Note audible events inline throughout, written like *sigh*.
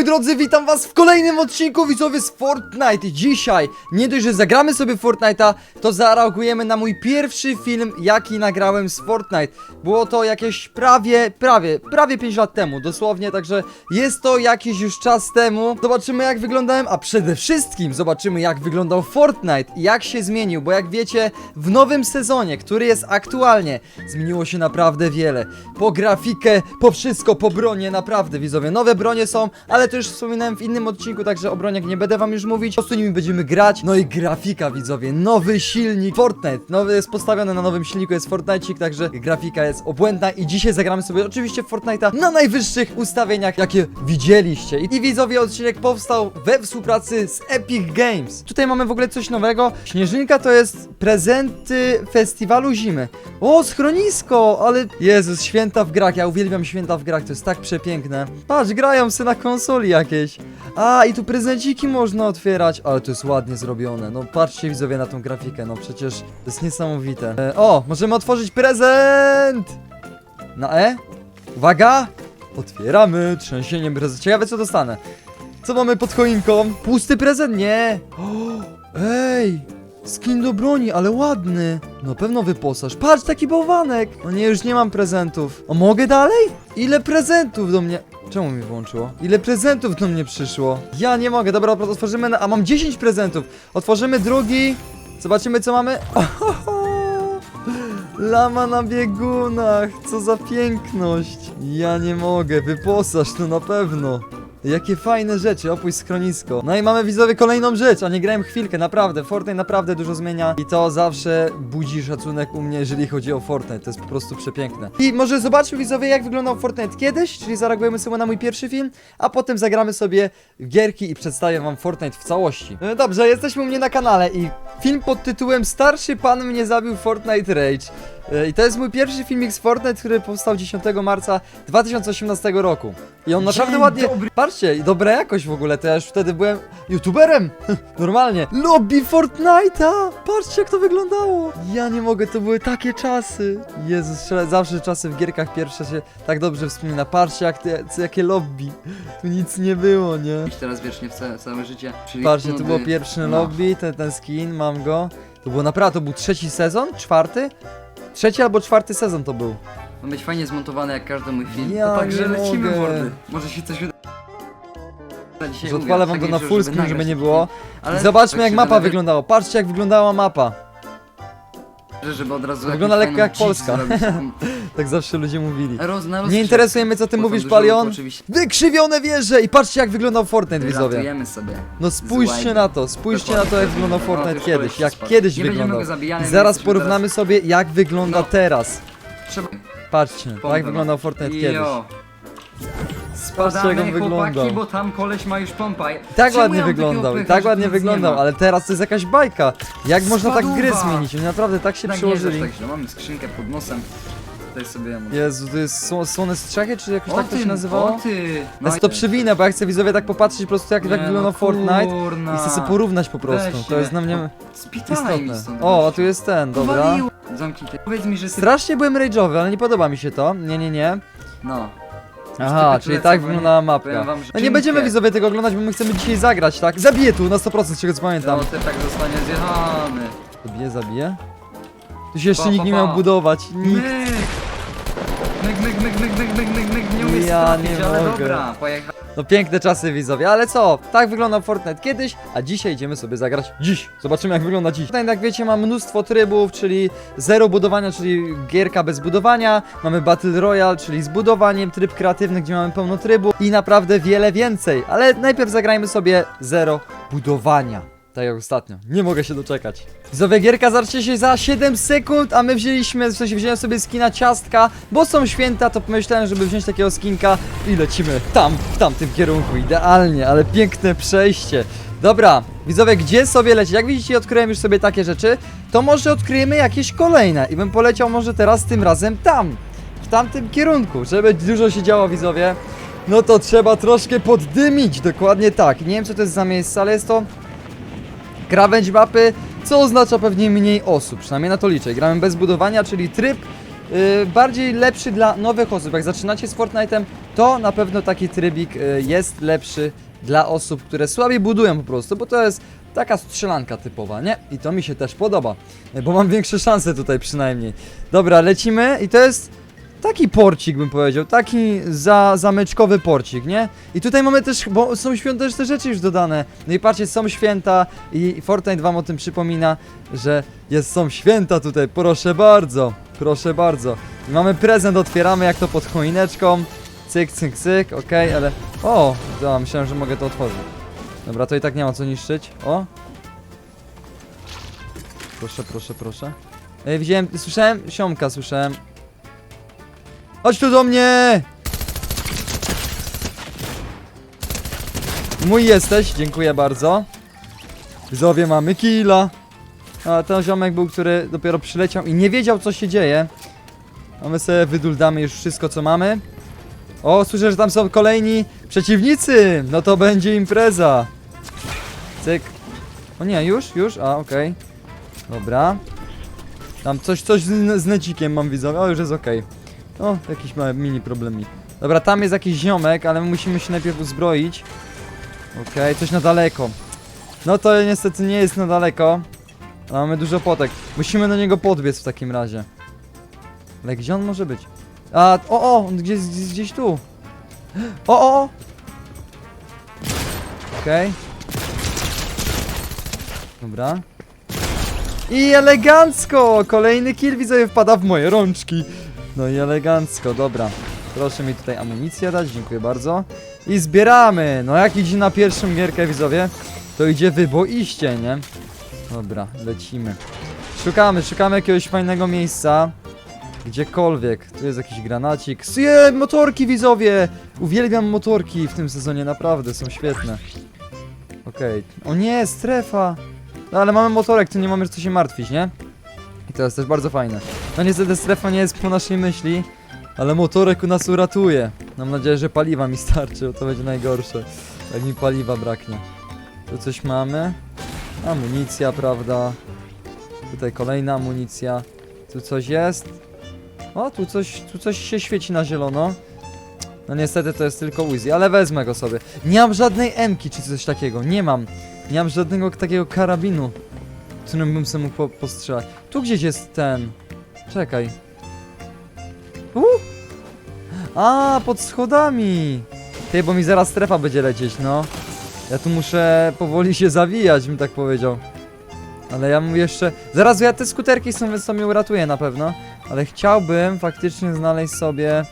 moi drodzy, witam was w kolejnym odcinku widzowie z Fortnite. Dzisiaj nie dość, że zagramy sobie Fortnite'a, to zareagujemy na mój pierwszy film, jaki nagrałem z Fortnite. Było to jakieś prawie, prawie, prawie 5 lat temu, dosłownie, także jest to jakiś już czas temu. Zobaczymy jak wyglądałem, a przede wszystkim zobaczymy jak wyglądał Fortnite i jak się zmienił, bo jak wiecie, w nowym sezonie, który jest aktualnie, zmieniło się naprawdę wiele. Po grafikę, po wszystko, po bronię, naprawdę widzowie. Nowe bronie są, ale to już wspominałem w innym odcinku, także o broniach nie będę wam już mówić. Po prostu nimi będziemy grać. No i grafika widzowie, nowy silnik Fortnite. Nowy jest postawiony na nowym silniku, jest Fortnite'cik, także grafika jest obłędna i dzisiaj zagramy sobie oczywiście Fortnite'a na najwyższych ustawieniach, jakie widzieliście. I, I widzowie, odcinek powstał we współpracy z Epic Games. Tutaj mamy w ogóle coś nowego. Śnieżynka to jest prezenty festiwalu zimy. O, schronisko, ale Jezus, święta w grach, ja uwielbiam święta w grach, to jest tak przepiękne. Patrz, grają se na konsoli jakieś. A, i tu prezenciki można otwierać, ale to jest ładnie zrobione. No patrzcie widzowie na tą grafikę, no przecież to jest niesamowite. E, o, możemy otworzyć prezent! Na E? Uwaga! Otwieramy, trzęsieniem prezent. Ciekawe co dostanę. Co mamy pod choinką? Pusty prezent? Nie! O, ej! Skin do broni, ale ładny. Na pewno wyposaż. Patrz, taki bałwanek. O nie, już nie mam prezentów. O, mogę dalej? Ile prezentów do mnie... Czemu mi włączyło? Ile prezentów do mnie przyszło? Ja nie mogę, dobra, otworzymy, na... a mam 10 prezentów. Otworzymy drugi. Zobaczymy, co mamy. *laughs* Lama na biegunach, co za piękność. Ja nie mogę, wyposaż to na pewno. Jakie fajne rzeczy, opuść schronisko. No i mamy widzowie kolejną rzecz, a nie grałem chwilkę, naprawdę. Fortnite naprawdę dużo zmienia i to zawsze budzi szacunek u mnie, jeżeli chodzi o Fortnite. To jest po prostu przepiękne. I może zobaczmy widzowie, jak wyglądał Fortnite kiedyś, czyli zareagujemy sobie na mój pierwszy film, a potem zagramy sobie w gierki i przedstawię wam Fortnite w całości. No dobrze, jesteśmy u mnie na kanale i film pod tytułem Starszy pan mnie zabił Fortnite Rage. E, I to jest mój pierwszy filmik z Fortnite, który powstał 10 marca 2018 roku. I on naprawdę Dzień ładnie. dobry. Patrzcie, i dobra jakość w ogóle, to ja już wtedy byłem youtuberem. *laughs* Normalnie. Lobby Fortnite'a! Patrzcie jak to wyglądało. Ja nie mogę, to były takie czasy. Jezus, zawsze czasy w gierkach pierwsze się tak dobrze wspomina. Patrzcie jak te, jakie lobby. Tu nic nie było, nie? Iść teraz wiecznie w całe, całe życie. Czyli Patrzcie, to nudy. było pierwsze No. lobby, ten, ten skin, mam go. To było naprawdę, to był trzeci sezon? Czwarty? Trzeci albo czwarty sezon to był. Ma być fajnie zmontowany jak każdy mój film. Ja no także nie lecimy mogę. mordy. Może się coś uda. Dzisiaj Że mówię, odpalę wam to tak na full screen, żeby nagrać nie było. film. Zobaczmy tak jak się mapa wyglądała. Patrzcie jak wyglądała mapa. Żeby od razu Wygląda jakąś lekko jak Polska. dzicz zrobić, taką *laughs* Tak zawsze ludzie mówili. Roz, na Nie rozstrzał. interesuje mnie co ty Potem mówisz, dużo Palion. oczywiście Wykrzywione wieże! I patrzcie jak wyglądał Fortnite, widzowie. sobie. No spójrzcie na to, spójrzcie na to jak wyglądał No, Fortnite już kiedyś, jak kiedyś Nie będziemy wyglądał. go zabijali, I zaraz jesteśmy porównamy sobie jak wygląda No. teraz. Trzeba... Patrzcie, jak wyglądał Fortnite kiedyś. Jo. Patrzcie jak on Spadamy wyglądał. chłopaki, bo tam koleś ma już pompa. I tak Czemu ładnie ja mam takiego wyglądał, i pecha, tak że ładnie tu nic nie wyglądał, ma? ale teraz to jest jakaś bajka. Jak można tak gry zmienić? Oni naprawdę tak się Tak nie jest przyłożyli. tak źle, mamy skrzynkę pod nosem. Tutaj sobie ją Jezu, to jest sło- słone strzechy, czy jakoś tak to się nazywało? O ty! Ja to przywinę, bo ja chcę widzowie tak popatrzeć po prostu jak, jak wyglądał no Fortnite kurna. i chcę sobie porównać po prostu. Weź To jest się. dla mnie Spitalaj mi istotne. stąd. O, a tu jest ten, dobra. Zamknij ty. Powiedz mi, że ty... Strasznie byłem rage'owy, ale nie podoba mi się to. Nie, nie, nie. No. Aha, tylko czyli tyle, tak co wyglądała powiem- powiem mapka. wam, że No nie będziemy widzowie tego oglądać, bo my chcemy dzisiaj zagrać, tak? Zabiję tu na 100%, z czego co pamiętam. No, ty tak zostanie zjechany. Zabiję, zabiję. Tu się jeszcze Pa, nikt pa, nie pa. miał budować. Nikt. Myk, myk, myk, myk, myk, myk, myk, myk, nie Ja nie ale mogę. dobra, pojechał. No piękne czasy widzowie, ale co? Tak wyglądał Fortnite kiedyś, a dzisiaj idziemy sobie zagrać dziś. Zobaczymy jak wygląda dziś. Fortnite jak wiecie ma mnóstwo trybów, czyli zero budowania, czyli gierka bez budowania. Mamy Battle Royale, czyli z budowaniem, tryb kreatywny, gdzie mamy pełno trybu i naprawdę wiele więcej. Ale najpierw zagrajmy sobie zero budowania. Tak jak ostatnio. Nie mogę się doczekać. Widzowie, gierka zacznie się za 7 sekund, a my wzięliśmy, w sensie wziąłem sobie skina ciastka, bo są święta, to pomyślałem, żeby wziąć takiego skinka i lecimy tam, w tamtym kierunku. Idealnie, ale piękne przejście. Dobra, widzowie, gdzie sobie lecieć? Jak widzicie, odkryłem już sobie takie rzeczy, to może odkryjemy jakieś kolejne i bym poleciał może teraz tym razem tam, w tamtym kierunku, żeby dużo się działo, widzowie. No to trzeba troszkę poddymić, dokładnie tak. Nie wiem, co to jest za miejsce, ale jest to krawędź mapy, co oznacza pewnie mniej osób, przynajmniej na to liczę. Gramy bez budowania, czyli tryb, y, bardziej lepszy dla nowych osób. Jak zaczynacie z Fortnite'em, to na pewno taki trybik y, jest lepszy dla osób, które słabiej budują po prostu, bo to jest taka strzelanka typowa, nie? I to mi się też podoba, bo mam większe szanse tutaj przynajmniej. Dobra, lecimy i to jest taki porcik bym powiedział, taki za, zamyczkowy porcik, nie? I tutaj mamy też, bo są świąteczne rzeczy już dodane. No i patrzcie, są święta i Fortnite wam o tym przypomina, że jest, są święta tutaj, proszę bardzo, proszę bardzo. I mamy prezent, otwieramy jak to pod choineczką. Cyk, cyk, cyk, okej, ale... O, da, myślałem, że mogę to otworzyć. Dobra, to i tak nie ma co niszczyć. O! Proszę, proszę, proszę. Ej, widziałem, słyszałem, siomka słyszałem. Chodź tu do mnie! Mój jesteś, dziękuję bardzo. Widzowie, mamy killa. A ten ziomek był, który dopiero przyleciał i nie wiedział co się dzieje. A my sobie wyduldamy już wszystko co mamy. O, słyszę, że tam są kolejni przeciwnicy! No to będzie impreza. Cyk. O nie, już? Już? A, okej. Dobra. Tam coś, coś z, z necikiem mam widzowie. O, już jest okej. O, jakiś mały mini problemik. Dobra, tam jest jakiś ziomek, ale my musimy się najpierw uzbroić. Okej, coś na daleko. No to niestety nie jest na daleko. Ale mamy dużo potek. Musimy do niego podbiec w takim razie. Ale gdzie on może być? A, o, o, on gdzieś, gdzieś, tu. O, o, o. Okej. Dobra. I elegancko! Kolejny kill widzowie wpada w moje rączki. No i elegancko, dobra. Proszę mi tutaj amunicję dać, dziękuję bardzo. I zbieramy! No jak idzie na pierwszą gierkę widzowie, to idzie wyboiście, nie? Dobra, lecimy. Szukamy, szukamy jakiegoś fajnego miejsca. Gdziekolwiek. Tu jest jakiś granacik. Je, motorki widzowie! Uwielbiam motorki w tym sezonie, naprawdę, są świetne. Okej. O nie, strefa! No ale mamy motorek, to nie mamy co się martwić, nie? I to jest też bardzo fajne. No niestety strefa nie jest po naszej myśli, ale motorek u nas uratuje. Mam nadzieję, że paliwa mi starczy, bo to będzie najgorsze. Jak mi paliwa braknie. Tu coś mamy. Amunicja, prawda? Tutaj kolejna amunicja. Tu coś jest. O, tu coś, tu coś się świeci na zielono. No niestety to jest tylko Uzi, ale wezmę go sobie. Nie mam żadnej emki czy coś takiego, nie mam. Nie mam żadnego takiego karabinu, którym bym sobie mógł po postrzelać. Tu gdzieś jest ten. Czekaj. U! A, pod schodami! Ty, bo mi zaraz strefa będzie lecieć, no. Ja tu muszę powoli się zawijać, bym tak powiedział. Ale ja mu jeszcze... Zaraz ja te skuterki są, więc to mnie uratuje na pewno. Ale chciałbym faktycznie znaleźć sobie...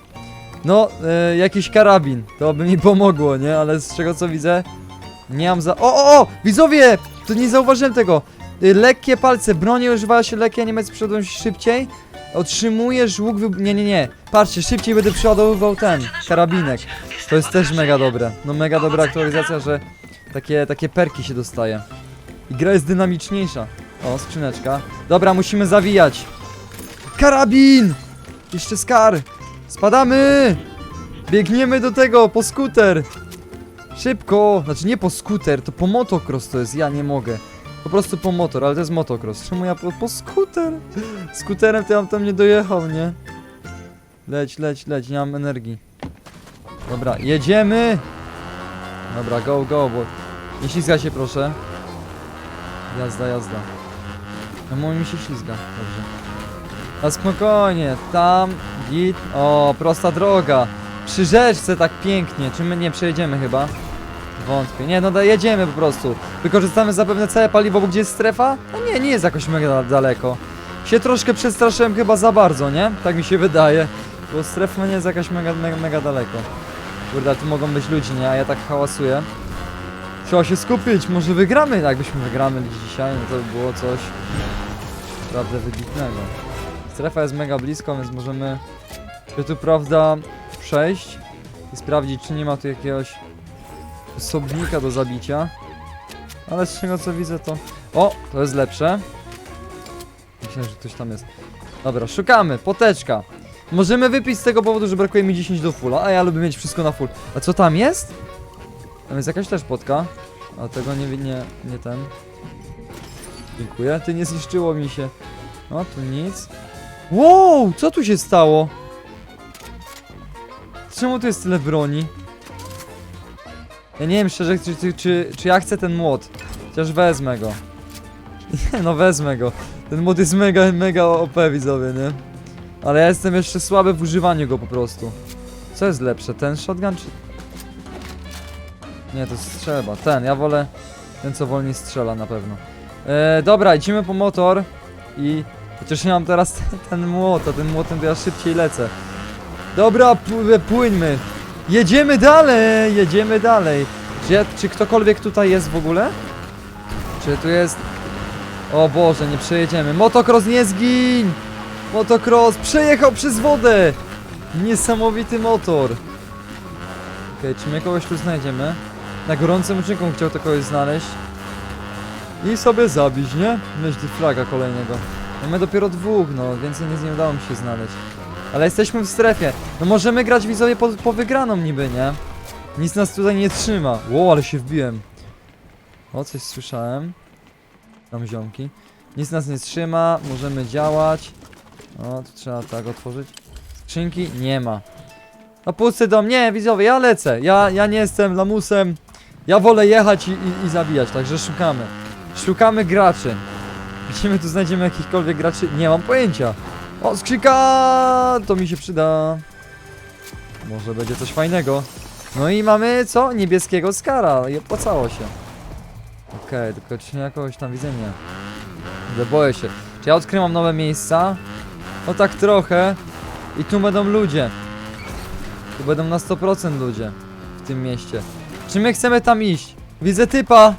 No, y, jakiś karabin. To by mi pomogło, nie? Ale z czego co widzę... Nie mam za... O, o, o! Widzowie! To nie zauważyłem tego! Y, lekkie palce. Broni używa się lekkie, nie z przodu szybciej. Otrzymujesz łuk wy... Nie, nie, nie. Patrzcie, szybciej będę przeładowywał ten karabinek. To jest też mega dobre. No mega dobra aktualizacja, że takie, takie perki się dostaje. I gra jest dynamiczniejsza. O, skrzyneczka. Dobra, musimy zawijać. Karabin! Jeszcze skar. Spadamy! Biegniemy do tego, po skuter. Szybko! Znaczy nie po skuter, to po motocross to jest, ja nie mogę. Po prostu po motor, ale to jest motocross. Czemu ja po, po skuter? Skuterem to ja bym tam nie dojechał, nie? Leć, leć, leć, nie mam energii. Dobra, jedziemy! Dobra, go, go, bo... Nie ślizga się proszę. Jazda, jazda. No mój mi się ślizga, dobrze. A spokojnie, tam, git, o, prosta droga. Przy rzeczce tak pięknie, czy my nie przejedziemy chyba? Wątpię, nie no jedziemy po prostu. Wykorzystamy zapewne całe paliwo, bo gdzie jest strefa? No nie, nie jest jakoś mega da- daleko. Się troszkę przestraszyłem chyba za bardzo, nie? Tak mi się wydaje. Bo strefa nie jest jakaś mega, mega, mega daleko. Kurde, tu mogą być ludzie, nie? A ja tak hałasuję. Trzeba się skupić, może wygramy. Jakbyśmy wygramy dzisiaj, no to by było coś naprawdę wybitnego. Strefa jest mega blisko, więc możemy się tu, prawda, przejść i sprawdzić, czy nie ma tu jakiegoś osobnika do zabicia. Ale z czego co widzę to... O, to jest lepsze. Myślę, że ktoś tam jest. Dobra, szukamy, poteczka. Możemy wypić z tego powodu, że brakuje mi 10 do fulla, a ja lubię mieć wszystko na full. A co tam jest? Tam jest jakaś też potka. A tego nie, nie, nie ten. Dziękuję, ty nie zniszczyło mi się. No, tu nic. Wow, co tu się stało? Czemu tu jest tyle broni? Ja nie wiem szczerze, czy, czy, czy, czy ja chcę ten młot. Chociaż wezmę go. *laughs* Nie no, wezmę go. Ten młot jest mega, mega OP widzowie, nie? Ale ja jestem jeszcze słaby w używaniu go po prostu. Co jest lepsze, ten shotgun czy... Nie, to strzelba. Ten, ja wolę ten co wolniej strzela na pewno. E, dobra, idziemy po motor i... Chociaż ja mam teraz *laughs* ten, ten młot, a tym młotem to ja szybciej lecę. Dobra, pł- płyńmy. Jedziemy dalej, jedziemy dalej. Czy, ja, czy ktokolwiek tutaj jest w ogóle? Czy tu jest... O Boże, nie przejedziemy. Motocross nie zgiń! Motocross przejechał przez wodę! Niesamowity motor. Okej, czy my kogoś tu znajdziemy? Na gorącym uczynku chciał to kogoś znaleźć. I sobie zabić, nie? Myśli flaga kolejnego. Mamy dopiero dwóch, no, więcej nic nie udało mi się znaleźć. Ale jesteśmy w strefie. No możemy grać widzowie po, po wygraną niby, nie? Nic nas tutaj nie trzyma. Ło, ale się wbiłem. O, coś słyszałem. Tam ziomki. Nic nas nie trzyma, możemy działać. O, tu trzeba tak otworzyć. Skrzynki? Nie ma. No pusty dom, nie widzowie, ja lecę. Ja, ja nie jestem lamusem. Ja wolę jechać i, i, i zabijać, także szukamy. Szukamy graczy. Gdzie my tu znajdziemy jakichkolwiek graczy? Nie mam pojęcia. O, skrzynka! To mi się przyda. Może będzie coś fajnego. No i mamy co? Niebieskiego skara. I opłacało się. Okej, tylko czy jakoś tam widzę? Nie. Boję się. Czy ja odkrywam nowe miejsca? No tak trochę. I tu będą ludzie. Tu będą na 100% ludzie. W tym mieście. Czy my chcemy tam iść? Widzę typa!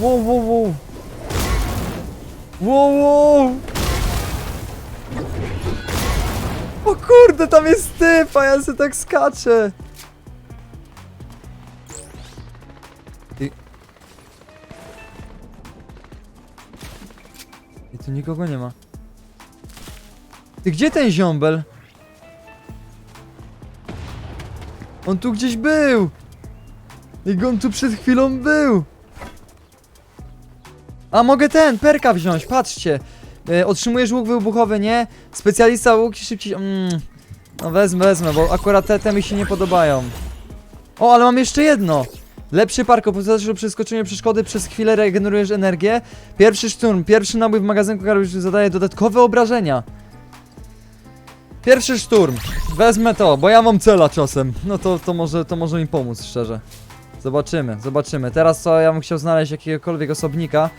Wow, wow, wow. Wow, wow. O kurde, tam jest typ, a ja se tak skaczę. I... I tu nikogo nie ma. Ty gdzie ten ziombel? On tu gdzieś był! Jak on tu przed chwilą był! A mogę ten, perka wziąć, patrzcie! E, otrzymujesz łuk wybuchowy, nie? Specjalista łuki szybciej... Mm. No wezmę, wezmę, bo akurat te, te mi się nie podobają. O, ale mam jeszcze jedno! Lepszy parkour, po przeskoczeniu przeszkody przez chwilę regenerujesz energię. Pierwszy szturm, pierwszy nabój w magazynku Karol zadaje dodatkowe obrażenia. Pierwszy szturm. Wezmę to, bo ja mam cela czasem. No to, to, może, to może mi pomóc, szczerze. Zobaczymy, zobaczymy. Teraz co, ja bym chciał znaleźć jakiegokolwiek osobnika,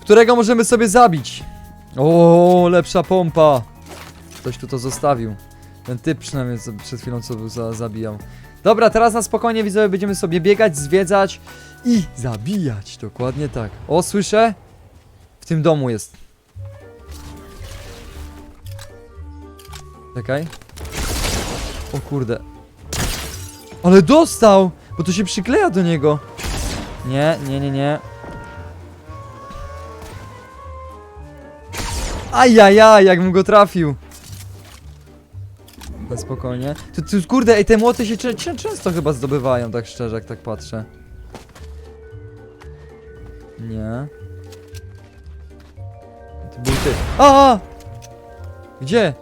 którego możemy sobie zabić. O, lepsza pompa. Ktoś tu to zostawił. Ten typ przynajmniej przed chwilą co za, zabijał. Dobra, teraz na spokojnie widzowie będziemy sobie biegać, zwiedzać i zabijać. Dokładnie tak. O, słyszę? W tym domu jest. Czekaj. O kurde. Ale dostał! Bo to się przykleja do niego. Nie, nie, nie, nie. Ajajaj, jakbym go trafił. Na spokojnie. Tu, tu, kurde, ej, te młoty się czę- czę- często chyba zdobywają, tak szczerze, jak tak patrzę. Nie. To był ty. A! Gdzie?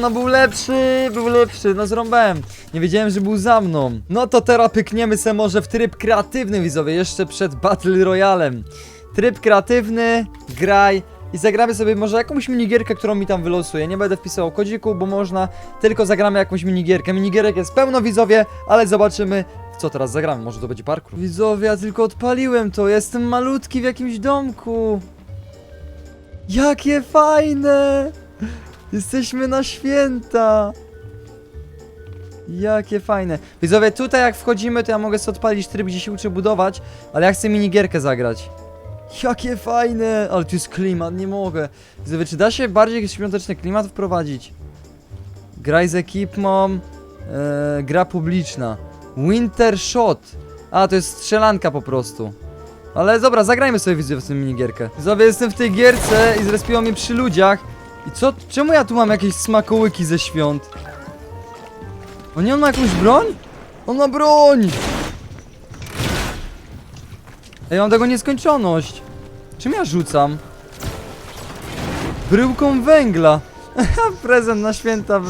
No był lepszy, był lepszy, no zrąbałem. Nie wiedziałem, że był za mną. No to teraz pykniemy se może w tryb kreatywny, widzowie, jeszcze przed Battle Royalem. Tryb kreatywny, graj i zagramy sobie może jakąś minigierkę, którą mi tam wylosuje. Nie będę wpisał kodziku, bo można, tylko zagramy jakąś minigierkę. Minigierek jest pełno, widzowie, ale zobaczymy, co teraz zagramy. Może to będzie parkour. Widzowie, ja tylko odpaliłem to, jestem malutki w jakimś domku. Jakie fajne! Jesteśmy na święta! Jakie fajne. Widzowie, tutaj jak wchodzimy, to ja mogę sobie odpalić tryb, gdzie się uczę budować, ale ja chcę minigierkę zagrać. Jakie fajne! Ale tu jest klimat, nie mogę. Widzowie, czy da się bardziej świąteczny klimat wprowadzić? Graj z ekipą, e, gra publiczna. Winter Shot. A, to jest strzelanka po prostu. Ale dobra, zagrajmy sobie widzowie w tę minigierkę. Widzowie, jestem w tej gierce i zrespiło mnie przy ludziach. I co? Czemu ja tu mam jakieś smakołyki ze świąt? O nie, on ma jakąś broń? On ma broń! Ej, mam tego nieskończoność. Czym ja rzucam? Bryłką węgla. *laughs* Prezent na święta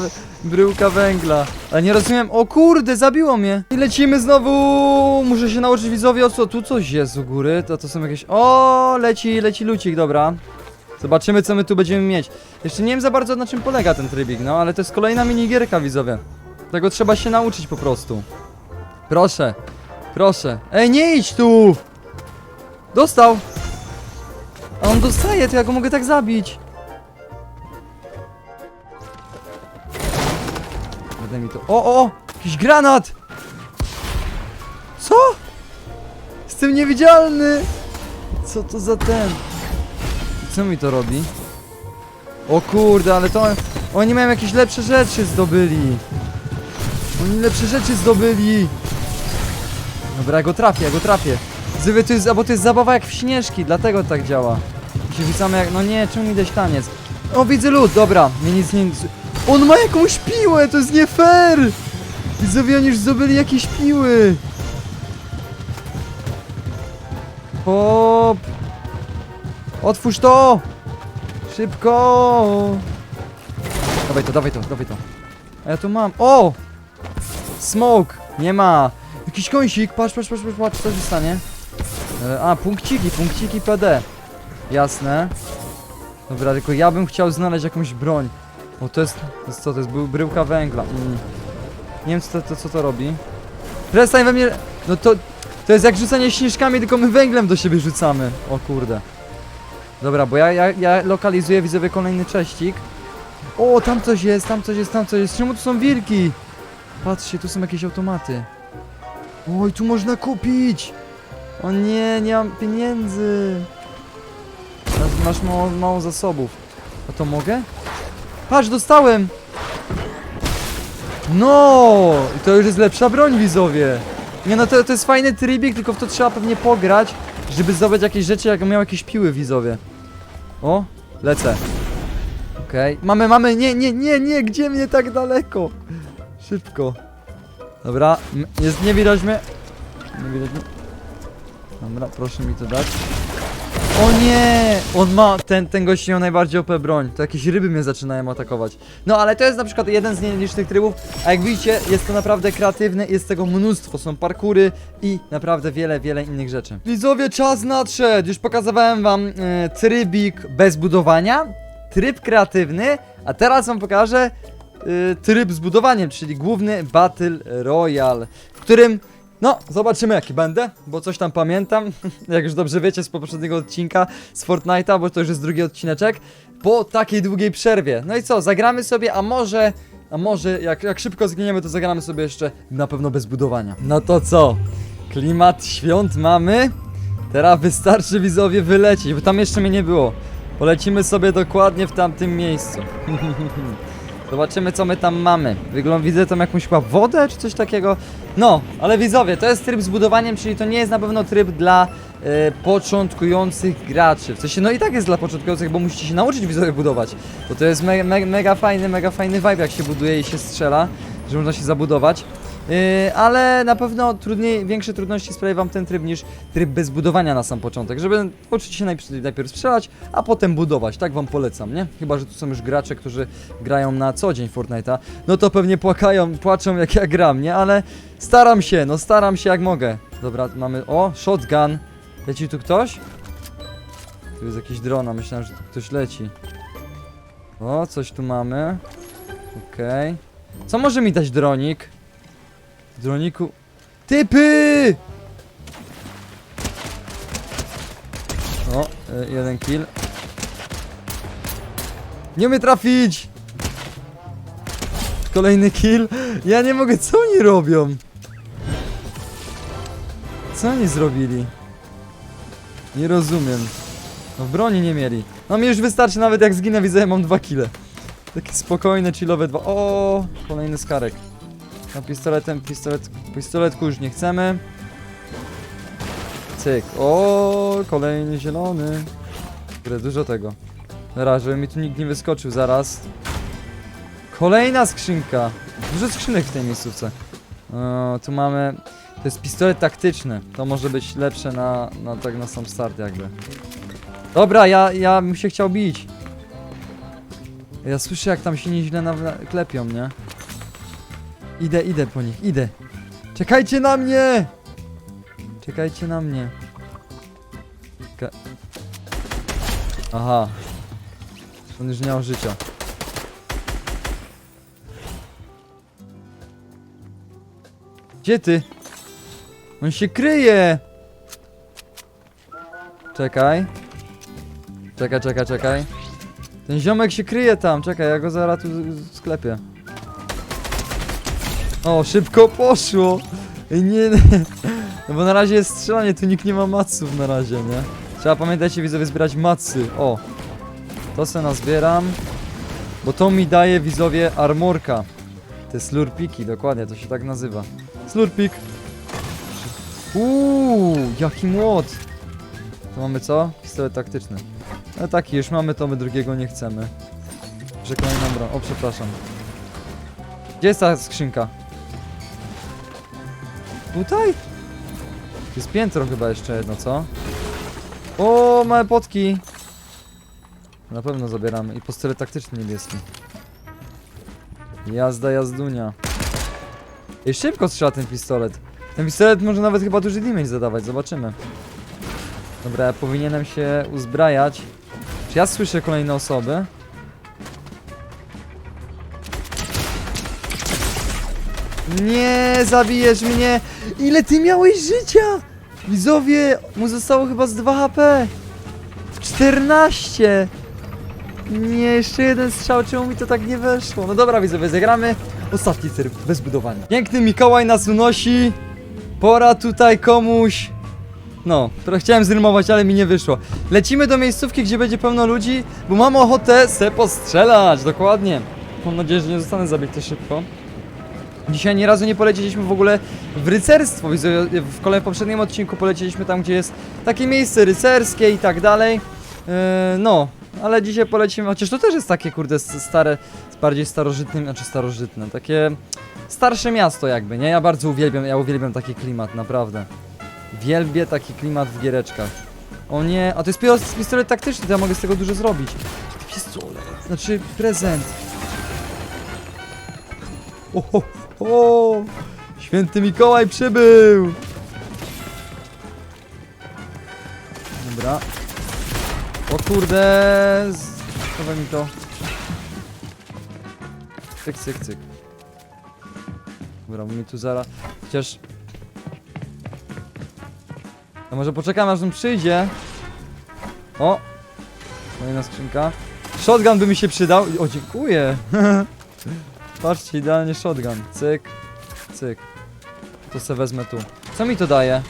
bryłka węgla. Ale nie rozumiem. O kurde, zabiło mnie. I lecimy znowu. Muszę się nauczyć widzowie o co. Tu coś jest u góry. To, to są jakieś. O, leci, leci lucik, dobra. Zobaczymy, co my tu będziemy mieć. Jeszcze nie wiem za bardzo na czym polega ten trybik, no ale to jest kolejna minigierka, widzowie. Tego trzeba się nauczyć po prostu. Proszę, proszę. Ej, nie idź tu! Dostał! A on dostaje, to ja go mogę tak zabić. Daj mi to. O, o! Jakiś granat! Co? Jestem niewidzialny! Co to za ten? Co mi to robi? O kurde, ale to... Oni mają jakieś lepsze rzeczy zdobyli. Oni lepsze rzeczy zdobyli. Dobra, ja go trafię, ja go trafię. Zwy, to jest, bo to jest zabawa jak w śnieżki, dlatego tak działa. I się jak... No nie, czemu mi dać taniec? O, widzę lód, dobra. Mnie nic nie... On ma jakąś piłę, to jest nie fair! Widzowie, oni już zdobyli jakieś piły. Hop. Otwórz to! Szybko! Dawaj to, dawaj to, dawaj to. A ja tu mam. O! Smoke! Nie ma! Jakiś kąsik, patrz, patrz, patrz, patrz, patrz, co się stanie? E, A, punkciki, punkciki PD. Jasne. Dobra, tylko ja bym chciał znaleźć jakąś broń. O, to jest, to jest co, to jest bry- bryłka węgla. Mm. Nie wiem, co to, to, co to robi. Przestań we mnie... No to... To jest jak rzucanie śnieżkami, tylko my węglem do siebie rzucamy. O kurde. Dobra, bo ja, ja, ja lokalizuję, widzowie, kolejny cześcik. O, tam coś jest, tam coś jest, tam coś jest. Czemu tu są wilki? Patrzcie, tu są jakieś automaty. Oj, tu można kupić! O nie, nie mam pieniędzy. Masz, masz mało, mało zasobów. A to mogę? Patrz, dostałem! No! I to już jest lepsza broń, widzowie. Nie no, to, to jest fajny trybik, tylko w to trzeba pewnie pograć, żeby zdobyć jakieś rzeczy, jak miał jakieś piły, widzowie. O, lecę. Okej, mamy, mamy, nie, nie, nie, nie, gdzie mnie tak daleko? Szybko. Dobra, jest, nie widać mnie. Nie widać mnie. Dobra, proszę mi to dać. O nie! On ma, ten, ten gość miał najbardziej OP broń. To jakieś ryby mnie zaczynają atakować. No ale to jest na przykład jeden z nielicznych trybów, a jak widzicie, jest to naprawdę kreatywne, jest tego mnóstwo, są parkury i naprawdę wiele, wiele innych rzeczy. Widzowie, czas nadszedł! Już pokazywałem wam e, trybik bez budowania, tryb kreatywny, a teraz wam pokażę y, tryb z budowaniem, czyli główny Battle Royale, w którym no, zobaczymy jaki będę, bo coś tam pamiętam, *laughs* jak już dobrze wiecie z poprzedniego odcinka z Fortnite'a, bo to już jest drugi odcineczek, po takiej długiej przerwie. No i co, zagramy sobie, a może, a może jak, jak szybko zginiemy, to zagramy sobie jeszcze na pewno bez budowania. No to co, klimat świąt mamy, teraz wystarczy widzowie wylecieć, bo tam jeszcze mnie nie było. Polecimy sobie dokładnie w tamtym miejscu. *laughs* Zobaczymy co my tam mamy. Wygląda, widzę tam jakąś chyba wodę czy coś takiego. No, ale widzowie, to jest tryb z budowaniem, czyli to nie jest na pewno tryb dla e, początkujących graczy. W sensie, no i tak jest dla początkujących, bo musicie się nauczyć widzowie budować. Bo to jest me, me, mega fajny, mega fajny vibe jak się buduje i się strzela, że można się zabudować. Yy, ale na pewno trudniej, większe trudności sprawia wam ten tryb niż tryb bez budowania na sam początek, żeby uczyć się najpierw, najpierw strzelać, a potem budować, tak wam polecam, nie? Chyba, że tu są już gracze, którzy grają na co dzień Fortnite'a, no to pewnie płakają, płaczą jak ja gram, nie? Ale staram się, no staram się jak mogę. Dobra, mamy, o, shotgun, leci tu ktoś? Tu jest jakiś drona, myślałem, że tu ktoś leci. O, coś tu mamy, okej. Co może mi dać dronik? Droniku... Typy! O, y, jeden kill. Nie umie trafić! Kolejny kill. Ja nie mogę, co oni robią? Co oni zrobili? Nie rozumiem. No broni nie mieli. No mi już wystarczy nawet jak zginę, widzę, ja mam dwa kile. Takie spokojne, chillowe dwa. O, kolejny skarek. No pistoletem, pistolet, pistoletku już nie chcemy. Cyk. O, kolejny zielony. Kurde, dużo tego. Dobra, żeby mi tu nikt nie wyskoczył zaraz. Kolejna skrzynka. Dużo skrzynek w tej miejscówce. O, tu mamy... To jest pistolet taktyczny. To może być lepsze na, na tak na sam start jakby. Dobra, ja, ja bym się chciał bić. Ja słyszę jak tam się nieźle klepią, nie? Idę, idę po nich, idę. Czekajcie na mnie! Czekajcie na mnie. Aha. On już nie miał życia. Gdzie ty? On się kryje! Czekaj. Czekaj, czekaj, czekaj. Ten ziomek się kryje tam, czekaj, ja go zaraz tu sklepię. O, szybko poszło! Nie, nie. No bo na razie jest strzelanie, tu nikt nie ma maców na razie, nie? Trzeba pamiętajcie widzowie zbierać macy. O! To se nazbieram. Bo to mi daje widzowie armorka. Te slurpiki, dokładnie, to się tak nazywa. Slurpik! Uuu, jaki młot! To mamy co? Pistolet taktyczny. No taki, już mamy to, my drugiego nie chcemy. Że kolejną broń. O, przepraszam. Gdzie jest ta skrzynka? Tutaj? Jest piętro chyba jeszcze jedno, co? O, małe potki! Na pewno zabieramy. I pistolet taktyczny niebieski. Jazda, jazdunia. I szybko strzela ten pistolet. Ten pistolet może nawet chyba duży damage zadawać, zobaczymy. Dobra, ja powinienem się uzbrajać. Czy ja słyszę kolejne osoby? Nie, zabijesz mnie! Ile ty miałeś życia? Widzowie, mu zostało chyba z 2 HP. 14! Nie, jeszcze jeden strzał, czemu mi to tak nie weszło? No dobra, widzowie, zagramy ostatni tryb, bez budowania. Piękny Mikołaj nas unosi. Pora tutaj komuś no, trochę chciałem zrymować, ale mi nie wyszło. Lecimy do miejscówki, gdzie będzie pełno ludzi, bo mam ochotę se postrzelać, dokładnie. Mam nadzieję, że nie zostanę zabity szybko. Dzisiaj nie razu nie poleciliśmy w ogóle w rycerstwo. W kolei w poprzednim odcinku poleciliśmy tam, gdzie jest takie miejsce rycerskie i tak dalej. Yy, no, ale dzisiaj polecimy, chociaż to też jest takie, kurde, stare, bardziej starożytne, znaczy starożytne, takie starsze miasto jakby, nie? Ja bardzo uwielbiam, ja uwielbiam taki klimat, naprawdę. Wielbię taki klimat w giereczkach. O nie, a to jest pistolet taktyczny, to ja mogę z tego dużo zrobić. Pistolet, znaczy prezent. O, o, święty Mikołaj przybył. Dobra. O kurde, z- chowaj mi to. Cyk, cyk, cyk. Dobra, mi tu zaraz, chociaż no może poczekamy aż on przyjdzie. O! Kolejna skrzynka. Shotgun by mi się przydał. O, dziękuję. *laughs* Patrzcie, idealnie shotgun. Cyk, cyk. To se wezmę tu. Co mi to daje?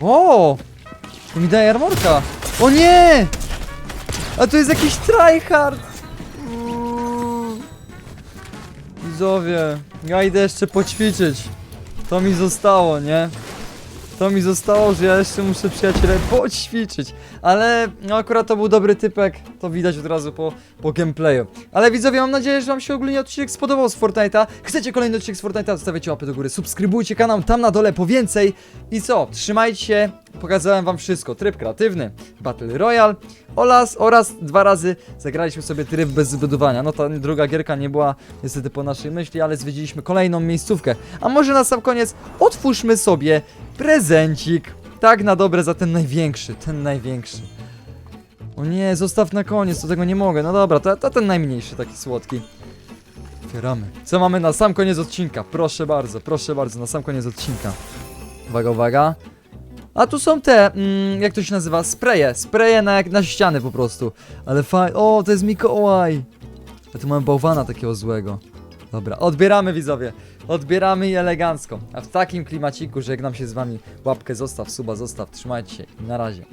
O! To mi daje armorka. O nie! A to jest jakiś tryhard. Widzowie, ja idę jeszcze poćwiczyć. To mi zostało, nie? To mi zostało, że ja jeszcze muszę przyjaciele poćwiczyć. Ale no akurat to był dobry typek, to widać od razu po, po gameplayu. Ale widzowie, mam nadzieję, że wam się ogólnie odcinek spodobał z Fortnite'a. Chcecie kolejny odcinek z Fortnite'a, zostawiacie łapy do góry, subskrybujcie kanał tam na dole po więcej. I co? Trzymajcie się, pokazałem wam wszystko. Tryb kreatywny, Battle Royale oraz, oraz dwa razy zagraliśmy sobie tryb bez zbudowania. No ta druga gierka nie była niestety po naszej myśli, ale zwiedziliśmy kolejną miejscówkę. A może na sam koniec otwórzmy sobie prezencik. Tak na dobre za ten największy, ten największy. O nie, zostaw na koniec, to tego nie mogę. No dobra, to, to ten najmniejszy, taki słodki. Otwieramy. Co mamy na sam koniec odcinka? Proszę bardzo, proszę bardzo, na sam koniec odcinka. Uwaga, uwaga. A tu są te, mm, jak to się nazywa? Spreje. Spreje na, na ściany po prostu. Ale fajnie. O, to jest Mikołaj. A tu mamy bałwana takiego złego. Dobra, odbieramy widzowie. Odbieramy i elegancko. A w takim klimaciku żegnam się z wami. Łapkę zostaw, suba zostaw, trzymajcie się. Na razie.